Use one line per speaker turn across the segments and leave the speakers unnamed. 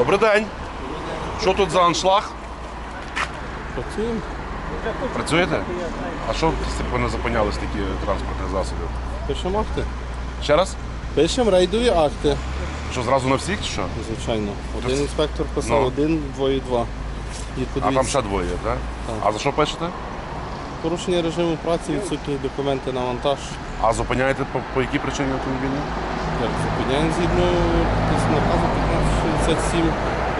Добрий день. Що тут за аншлаг?
Працюємо.
Працюєте? А що ви не зупиняли стільки транспортних засобів?
Пишемо акти.
Ще раз?
Пишемо рейдові акти.
Що зразу на всіх чи що?
Звичайно. Один інспектор писав,
Ну.
один, двоє, два. І
А там
подивіться,
ще двоє, так?
Так.
А за що пишете?
порушення режиму праці, відсутні документи на вантаж.
А зупиняєте по, по якій причині автомобільні?
Зупиняємо згідно наказу 1567.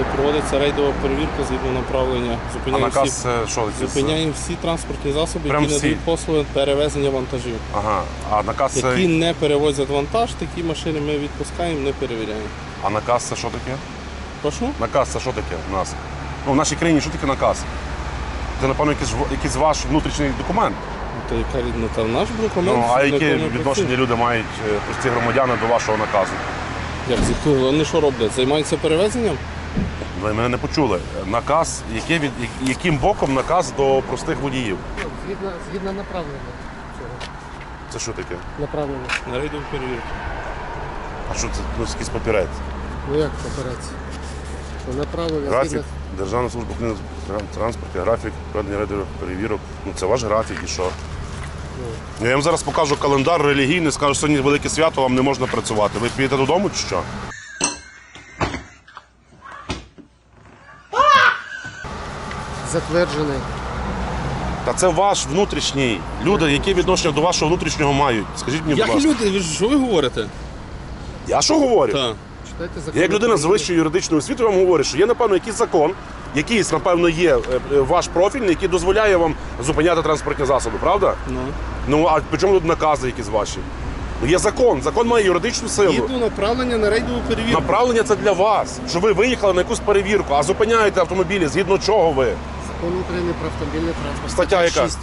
е, Проводиться рейдова перевірка згідно направлення.
А
Зупиняємо
наказ
всі,
е, що?
зупиняємо всі транспортні засоби,
Прям
які
всі?
надають послуги перевезення вантажів.
Ага. А наказ.
Які не перевозять вантаж, такі машини ми відпускаємо, не перевіряємо.
А наказ це що таке?
Прошу?
Наказ це що таке у нас? Ну, в нашій країні що таке наказ? Це, напевно, якийсь, якийсь ваш внутрішній документ.
То яка рідна та наш документ?
Ну, а
на
які
якому ми
відношення
працюємо.
люди мають е, прості громадяни до вашого наказу?
Як з якого? Вони що роблять? Займаються перевезенням?
Ви мене не почули. Наказ, який від, яким боком наказ до простих водіїв?
Згідно, згідно направлення цього.
Це що таке?
Направлення.
На рейдову перевірку.
А що це ну, якийсь папірець?
Ну як попереться? Направлення
Графік,
згідно.
Державна служба України з транспорту, графік, проведення рейдових перевірок. Ну це ваш графік і що? Ну, Я вам зараз покажу календар релігійний, скажу, сьогодні велике свято, вам не можна працювати. Ви підете додому чи що?
Затверджений.
Та це ваш внутрішній. Люди, які відношення до вашого внутрішнього мають. Скажіть мені, будь
Як
ласка.
люди, ви ж- що ви говорите?
Я що говорю?
Так.
Читайте закон.
Я як людина з вищою юридичною освітою вам говорю, що є, напевно, якийсь закон, якийсь, напевно, є е, е, ваш профільний, який дозволяє вам зупиняти транспортні засоби, правда?
Ну.
Ну а при чому тут накази якісь ваші? Ну, є закон, закон має юридичну силу.
Їду направлення на рейдову перевірку.
Направлення це для вас, що ви виїхали на якусь перевірку, а зупиняєте автомобілі, згідно чого ви?
Закон України про автомобільний транспорт.
Стаття яка?
6.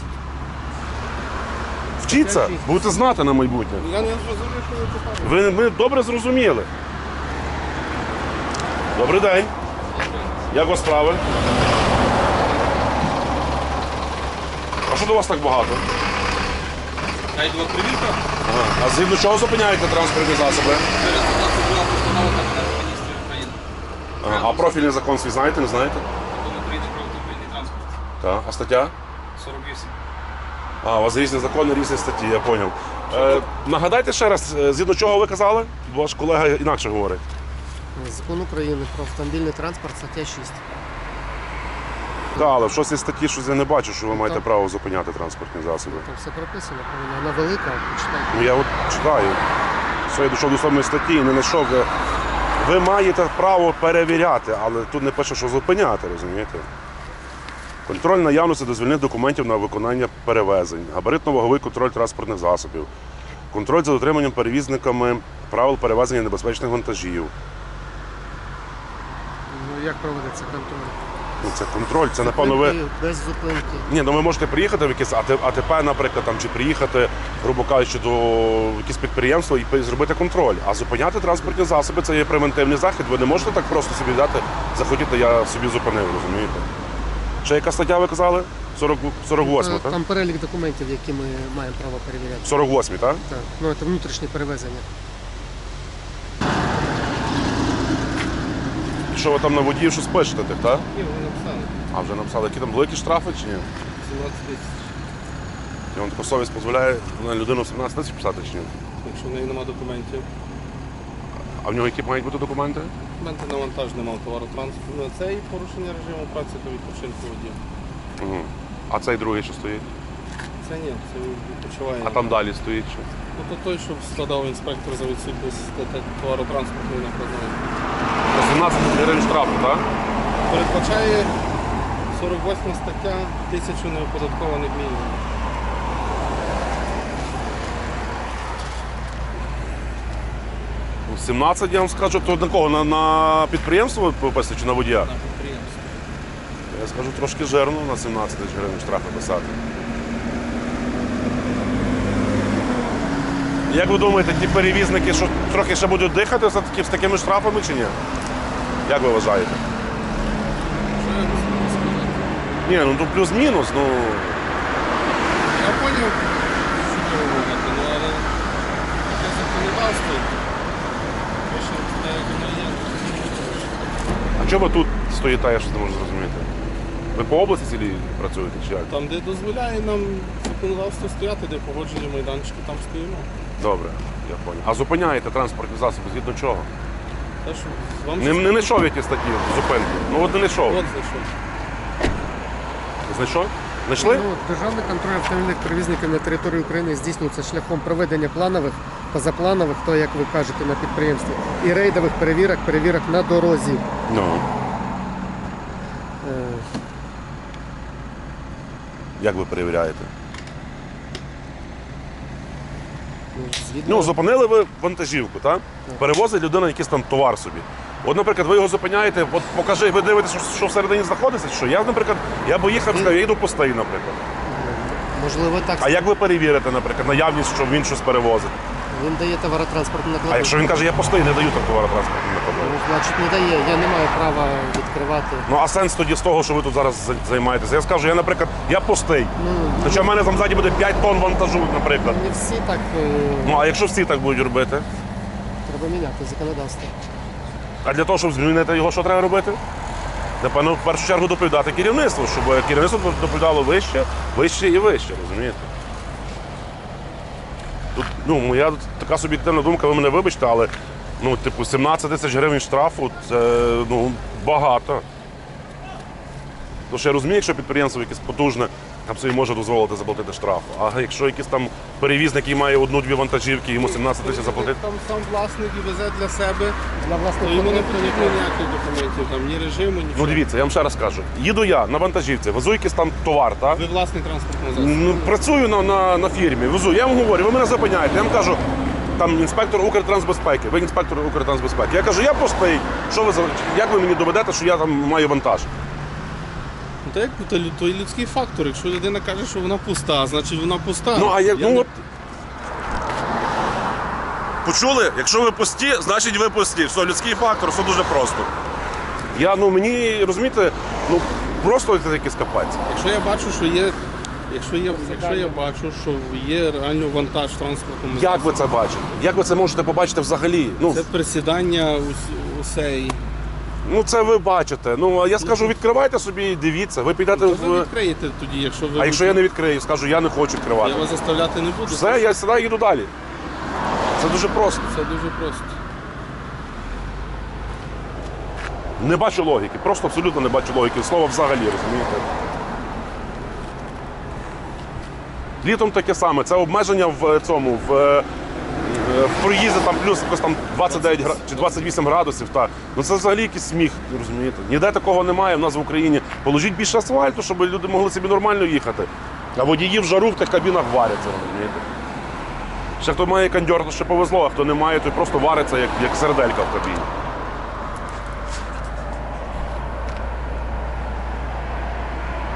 Вчіться, будете знати на майбутнє.
Я не зрозумів, що ви питаєте.
Ви ми добре зрозуміли. Добрий день. Як у вас справи? А що до вас так багато?
Рейдова перевірка
Ага. А згідно чого зупиняєте транспортні засоби?
через 12 була постанова Кабінету міністрів України.
Ага. А профільний закон свій знаєте, не знаєте?
Закон України про автомобільний транспорт.
Так. А стаття?
48.
А, у вас різні закони, різні статті, я зрозумів. Е, нагадайте ще раз, е, згідно чого ви казали? Бо Ваш колега інакше говорить.
Закон України про автомобільний транспорт, стаття 6.
Так, але в щось статті щось я не бачу, що ви маєте
так.
право зупиняти транспортні засоби.
Там все прописано. Вона велика, почитайте.
Ну я от читаю. Все, я дійшов до самої статті і не знайшов. де- Ви маєте право перевіряти, але тут не пише, що зупиняти, розумієте? Контроль наявності дозвільних документів на виконання перевезень, габаритно-ваговий контроль транспортних засобів, контроль за дотриманням перевізниками правил перевезення небезпечних вантажів.
Як проводиться контроль?
Ну, це контроль, це напевно ви.
Без зупинки.
Ні, ну ви можете приїхати в якесь АТ- АТП, наприклад, там, чи приїхати, грубо кажучи, до якесь підприємства і пи- зробити контроль. А зупиняти транспортні засоби це є превентивний захід. Ви не можете так просто собі дати, захотіти, я собі зупинив, розумієте? Ще яка стаття ви казали? 40, 48,
Е,
так?
Там перелік документів, які ми маємо право перевіряти.
48, так?
Так. Ну, це внутрішнє перевезення.
Що ви там на водіїв щось пишете, так?
Ні, вони написали.
А вже написали, які там великі штрафи чи ні?
17 тисяч.
І вам така совість дозволяє на людину 17 тисяч писати чи ні?
Якщо в неї немає документів.
А в нього які мають бути документи?
Документи на вантаж немає товаротранспорту. Ну, це і порушення режиму праці та відпочинку водія.
Угу. А цей другий що стоїть?
Це ні, це відпочиває.
А там далі стоїть що?
Ну, то той, що складав інспектор за відсутність товаротранспортної накладної.
18 гривень штрафу, так?
Передбачає 48 стаття тисячу неоподаткованих мінімумів.
Ну, 17, я вам скажу, то на кого? На, на підприємство ви писати чи на водія?
на підприємстві.
Я скажу трошки жирно на 17 тисяч гривень штрафи писати. Як ви думаєте, ті перевізники, що трохи ще будуть дихати все-таки з такими штрафами чи ні? Як ви вважаєте?
Що?
Ні, ну тут плюс-мінус, ну.
Я поняв, що ви говорите, ну але таке законодавство. Пише, те, як воно є.
А чого ви тут стоїте, я щось не можу зрозуміти? Ви по області цілі працюєте чи як?
Там, де дозволяє нам законодавство стояти, де погоджені майданчики, там стоїмо.
Добре, я понял. А зупиняєте транспортні засоби згідно чого?
Те, що вам
Не,
щось-
не знайшов які статті зупинки. Ну от не знайшов.
От за що.
Знайшов? Знайшли?
Ну, державний контроль автомобільних перевізників на території України здійснюється шляхом проведення планових, позапланових, то як ви кажете на підприємстві, і рейдових перевірок, перевірок на дорозі.
Ну.
Е,
Як ви перевіряєте?
ну, Згідно
Ну, зупинили ви вантажівку, так? Перевозить людина якийсь там товар собі. От, наприклад, ви його зупиняєте, от покажи, ви дивитесь, що, що всередині знаходиться, що я, наприклад, я би їхав, сказав, я йду пустий, наприклад.
можливо так.
А як ви перевірите, наприклад, наявність, що він щось перевозить?
Він дає товаротранспортну накладну.
А якщо він каже, я пустий, не даю там товаротранспортну?
Ну, значить не дає. Я не маю права відкривати.
Ну а сенс тоді з того, що ви тут зараз за- займаєтеся? Я скажу, я, наприклад, я пустий. Хоча в мене там ззаді буде 5 тонн вантажу, наприклад.
Не всі так е,
Ну а якщо всі так будуть робити?
треба міняти законодавство.
А для того, щоб змінити його, що треба робити? Напевно, в першу чергу доповідати керівництву, щоб керівництво доповідало вище, вище і вище, розумієте? Тут, ну, моя така суб'єктивна думка, ви мене вибачте, але ну, типу, 17 тисяч гривень штрафу це ну, багато. Тому що я розумію, якщо підприємство якесь потужне, там собі може дозволити заплатити штраф. А якщо якийсь там перевізник, який має одну-дві вантажівки, йому 17 тисяч заплатити.
Там сам власник і везе для себе,
Для власних
то йому не потрібно ніяких документів, там ні режиму, нічого.
Ну дивіться, я вам ще раз кажу. Їду я на вантажівці, везу якийсь там товар, так?
Ви власний транспортний засіб.
Ну, працюю на, на, на фірмі, везу. Я вам говорю, ви мене зупиняєте. Я вам кажу, там інспектор Укртрансбезпеки, ви інспектор Укртрансбезпеки. Я кажу, я простий. Що ви за як ви мені доведете, що я там маю вантаж?
Ну, то як то, лю- то і людський фактор. Якщо людина каже, що вона пуста, значить вона пуста.
Ну а як ну
не-
от. Почули? Якщо ви пусті, значить ви пусті. Все, людський фактор, все дуже просто. Я ну мені розумієте, ну просто це якийсь капець.
Якщо я бачу, що є. Якщо я, якщо я бачу, що є реально вантаж в транспортному
Як ви це бачите? Як ви це можете побачити взагалі? Ну,
це присідання ус- усей.
Ну це ви бачите. Ну а я скажу, відкривайте собі і дивіться. Ви підете
То ви
в.
відкриєте тоді, якщо ви.
А якщо я не відкрию, скажу, я не хочу відкривати.
Я вас заставляти не буду.
Все, я сюди їду далі. Це дуже просто.
Це дуже просто.
Не бачу логіки. Просто абсолютно не бачу логіки. Слова взагалі, розумієте? Літом таке саме. Це обмеження в цьому, в, е, в проїзді там плюс якось там 29 гра... чи 28 градусів. Так. Ну це взагалі якийсь сміх, розумієте? Ніде такого немає в нас в Україні. Положіть більше асфальту, щоб люди могли собі нормально їхати. А водії в жару в тих кабінах варяться, розумієте? Ще хто має кондьор, то ще повезло, а хто не має, той просто вариться, як, як серделька в кабіні.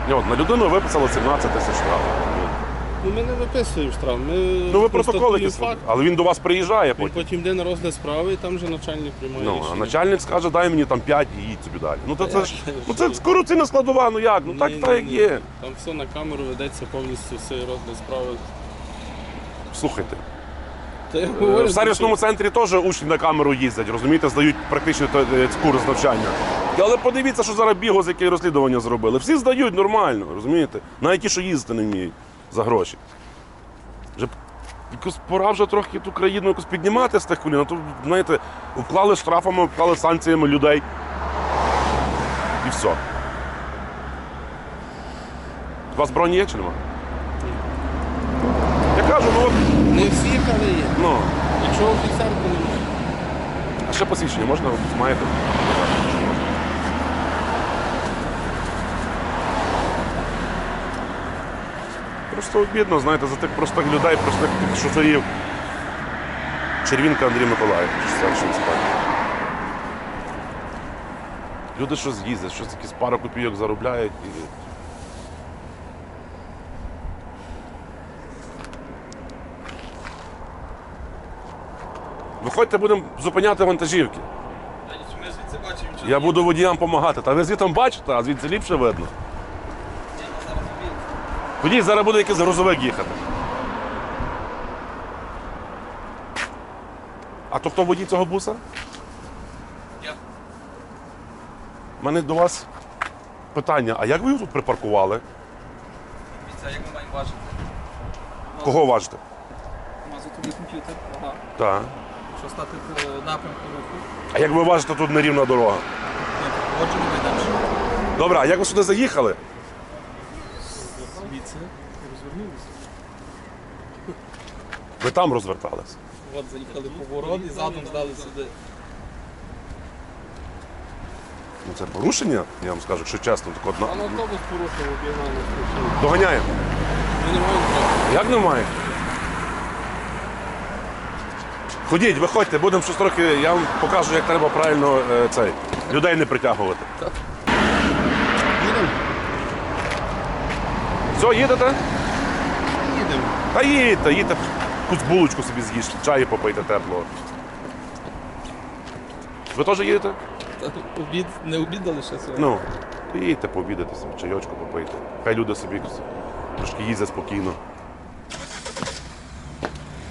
Ні, от, на людину виписали 17 тисяч штрафів.
Ну ми не виписуємо штраф. Ми
Ну ви протоколи
факт.
але він до вас приїжджає
Він
потім.
потім йде на розгляд справи і там вже начальник приймає
Ну, а
рішення.
начальник скаже, дай мені там 5 і їдь собі далі. Ну, то це, ж, ну це корупційна складова, ну як? Ну так,
Ні,
так як
ні.
є.
Там все на камеру ведеться повністю все розгляд справи.
Слухайте,
Та я
Е,
говорю,
В сервісному центрі теж учні на камеру їздять, розумієте, здають практичний то- е, курс навчання. Але подивіться, що зараз бігос, яке розслідування зробили. Всі здають нормально, розумієте? Навіть ті, що їздити не вміють за гроші. Вже якось пора вже трохи ту країну якось піднімати з тих колін. А то, знаєте, вклали штрафами, вклали санкціями людей. І все. У вас броні є чи нема? Я кажу, ну от,
Не всі, але є.
ну.
Якщо офіцер, то немає.
А ще посвідчення можна? Маєте? Просто обідно, знаєте, за тих простих людей, простих тих шоферів. Червінка Андрій Миколаївич, старший інспектор. Люди щось їздять, щось якісь пару копійок заробляють. І... Виходьте, будемо зупиняти вантажівки. Я буду водіям допомагати. Та ви звідти бачите, а звідси ліпше видно. Водій зараз буде якийсь грузовик їхати. А то хто водій цього буса?
Я.
У мене до вас питання: а як ви його тут припаркували?
Дивіться, як ми маємо важити.
Кого важите?
Є комп'ютер, ага.
Так.
Якщо стати по напрямку руху,
А як ви важите, тут нерівна дорога?
ми погоджено йдемо.
Добре, а як ви сюди заїхали?
Звідси розвернулися.
Ви там розвертались.
От заїхали поворот і задом здали сюди.
Ну це порушення, я вам скажу, якщо чесно, так одна.
А на автобус порушив, обігнав на.
Доганяємо.
Ми не маємо права.
Як немає? Ходіть, виходьте, будемо щось трохи, я вам покажу, як треба правильно е, цей, людей не притягувати. Все, їдете?
Їдемо.
Та їдьте, їдьте, якусь булочку собі з'їжте, чаю попийте теплого. Ви теж їдете?
Та Обід, не обідали ще сьогодні.
Ну, їдьте пообідати собі, чайочку попийте. Хай люди собі трошки їздять спокійно.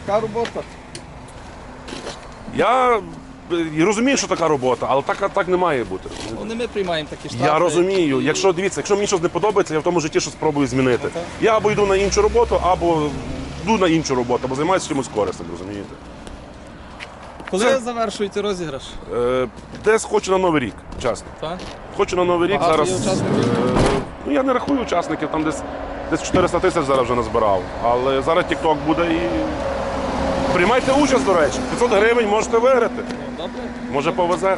Така робота.
Я е, розумію, що така робота, але так, так не має бути.
Ну, не ми приймаємо такі штрафи.
Я розумію.
і-
Якщо дивіться, якщо мені щось не подобається, я в тому житті щось спробую змінити.
Ага.
Я або йду на іншу роботу, або йду на іншу роботу, або займаюся чимось корисним, розумієте?
Коли
Це-
завершуєте розіграш?
Е, десь хочу на новий рік, чесно.
Так?
Хочу на новий рік
Багато
зараз.
є
е, ну я не рахую учасників, там десь десь 400 тисяч зараз вже назбирав. Але зараз TikTok буде і. Приймайте участь, до речі. 500 гривень можете виграти.
Добре.
Може повезе.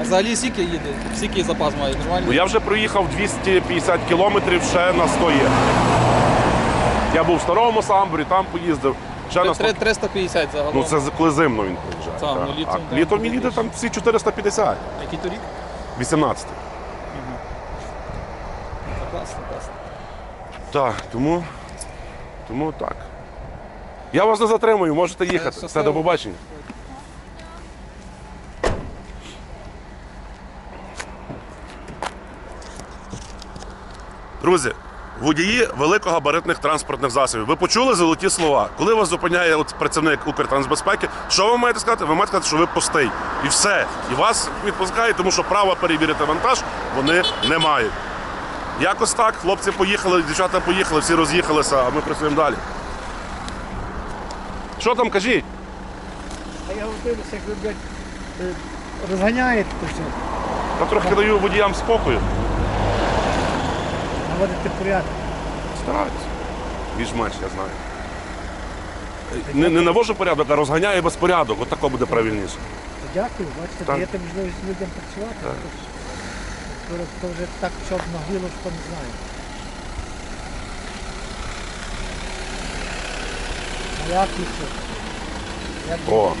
А взагалі скільки їде? Скільки запас має? Нормально?
Ну я вже проїхав 250 кілометрів, ще на 100 є. Я був в старому самбурі, там поїздив. Ще на 100.
350 загалом.
Ну це коли зимно він приїжджає.
Так. ну, літом,
а
так,
літом він їде там всі 450,
Який то рік?
18.
Це класно, класно.
Так, тому, тому так. Я вас не затримую, можете їхати. Все,
щасливо.
до побачення. Друзі, водії великогабаритних транспортних засобів. Ви почули золоті слова. Коли вас зупиняє от працівник Укртрансбезпеки, що ви маєте сказати? Ви маєте сказати, що ви пустий. І все. І вас відпускають, тому що права перевірити вантаж вони не мають. Якось так, хлопці поїхали, дівчата поїхали, всі роз'їхалися, а ми працюємо далі. Що там кажіть?
А я дивлюся, як ви, блядь, е, розганяєте то все,
Я трохи даю водіям спокою.
наводите порядок.
Стараюсь. Більш-менш, я знаю. Не, не навожу порядок, а розганяю безпорядок. От тако буде правильніше.
Дякую, бачите,
Так.
даєте можливість людям працювати. То, то, то вже так щоб нагріло, що не знаю. А як і що? Як
О.